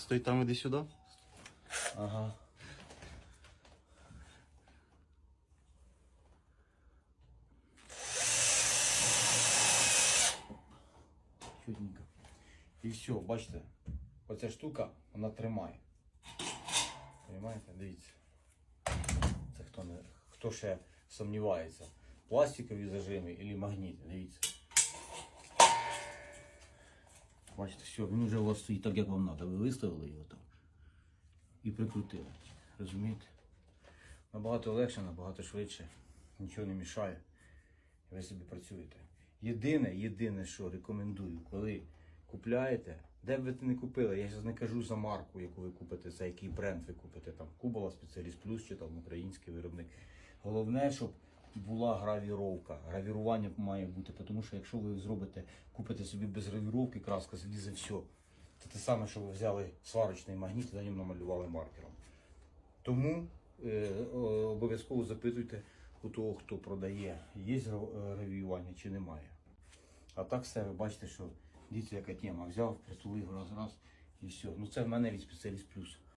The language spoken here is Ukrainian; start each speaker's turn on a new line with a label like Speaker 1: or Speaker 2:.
Speaker 1: Стой там, іди сюди.
Speaker 2: Ага. Чудненько. І все, бачите, оця штука, вона тримає. Понимаєте? Дивіться. Це хто не хто ще сумнівається. Пластикові зажими або магніти, дивіться. Бачите, все, він вже у вас стоїть так, як вам треба. Ви виставили його там і прикрутили. Розумієте? Набагато легше, набагато швидше. Нічого не мішає. Ви собі працюєте. Єдине, єдине, що рекомендую, коли купляєте, де б ви не купили, я зараз не кажу за марку, яку ви купите, за який бренд ви купите, там Кубала, Спеціаліст Плюс чи там український виробник. Головне, щоб була гравіровка. Гравірування має бути, тому що якщо ви зробите, купите собі без гравіровки, краска злізе все. Це те саме, що ви взяли сварочний магніт і на ньому намалювали маркером. Тому е, обов'язково запитуйте у того, хто продає, є гравіювання чи немає. А так все, ви бачите, що дивіться, яка тема. Взяв, притулив раз, раз і все. Ну це в мене від спеціаліст плюс.